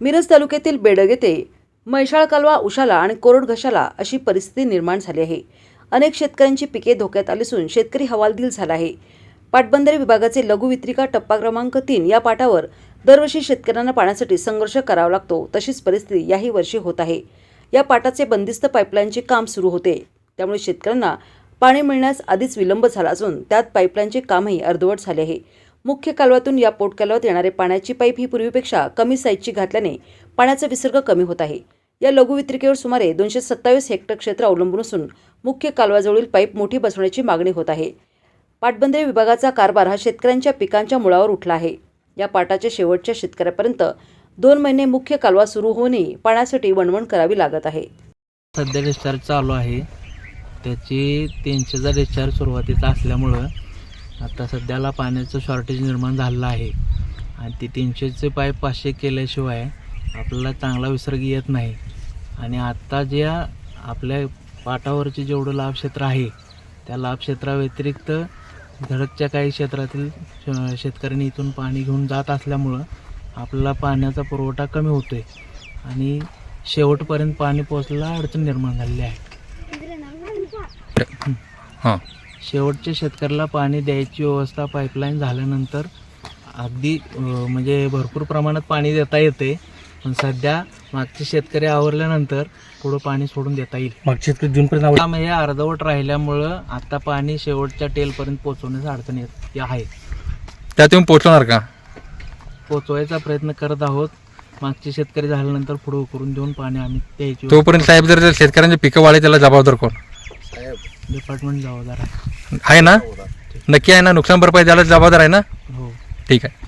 मिरज तालुक्यातील बेडग येथे म्हैसाळ कालवा उशाला आणि कोरड घशाला अशी परिस्थिती निर्माण झाली आहे. अनेक शेतकऱ्यांची पिके धोक्यात आली असून शेतकरी हवालदिल झाला आहे. पाटबंधारे विभागाचे लघु वित्रिका टप्पा क्रमांक तीन या पाटावर दरवर्षी शेतकऱ्यांना पाण्यासाठी संघर्ष करावा लागतो. तशीच परिस्थिती याही वर्षी होत आहे. या पाटाचे बंदिस्त पाईपलाईनचे काम सुरू होते. त्यामुळे शेतकऱ्यांना पाणी मिळण्यास आधीच विलंब झाला असून त्यात पाईपलाईनचे कामही अर्धवट झाले आहे. मुख्य कालव्यातून या पोटकालव्यात येणारे पाण्याची पाईप ही पूर्वीपेक्षा कमी साईजची घातल्याने पाण्याचा विसर्ग कमी होत आहे. या लघुवित्रिकेवर सुमारे दोनशे सत्तावीस हेक्टर क्षेत्र अवलंबून असून मुख्य कालवाजवळील पाईप मोठी बसवण्याची मागणी होत आहे. पाटबंदरे विभागाचा कारभार हा शेतकऱ्यांच्या पिकांच्या मुळावर उठला आहे. या पाटाच्या शेवटच्या शेतकऱ्यापर्यंत दोन महिने मुख्य कालवा सुरू होऊनही पाण्यासाठी वणवण करावी लागत आहे. सध्या डिस्चार्ज चालू आहे. त्याची तीनशेचा डिस्चार्ज सुरुवातीचा असल्यामुळं आता सध्याला पाण्याचं शॉर्टेज निर्माण झालेलं आहे. आणि ती तीनशेचे पाईप पाचशे केल्याशिवाय आपल्याला चांगला विसर्ग येत नाही. आणि आत्ता ज्या आपल्या पाटावरचे जेवढं लाभक्षेत्र आहे त्या लाभक्षेत्राव्यतिरिक्त धडकच्या काही क्षेत्रातील श- शेतकऱ्यांनी इथून पाणी घेऊन जात असल्यामुळं आपल्याला पाण्याचा पुरवठा कमी होतो आहे आणि शेवटपर्यंत पाणी पोचल्याला अडचण निर्माण झालेली आहे. हां. शेवटच्या शेतकऱ्याला पाणी द्यायची व्यवस्था पाईपलाईन झाल्यानंतर अगदी म्हणजे भरपूर प्रमाणात पाणी देता येते. पण सध्या मागचे शेतकरी आवरल्यानंतर पुढं पाणी सोडून देता येईल. मग शेतकरी जूनपर्यंत हे अर्धवट राहिल्यामुळं आता पाणी शेवटच्या टेलपर्यंत पोहोचवण्याची अडचण येत आहे. त्यात तुम्ही पोहोचवणार का? पोचवायचा प्रयत्न करत आहोत. मागचे शेतकरी झाल्यानंतर पुढं करून देऊन पाणी आम्ही द्यायची तोपर्यंत साहेब जर जर शेतकऱ्यांचे पिकं वाढले त्याला जबाबदार कोण? डिपार्टमेंट जबाबदार आहे. आहे ना? नक्की आहे ना? नुकसान भरपाई द्यायला जबाबदार आहे ना? हो. ठीक आहे.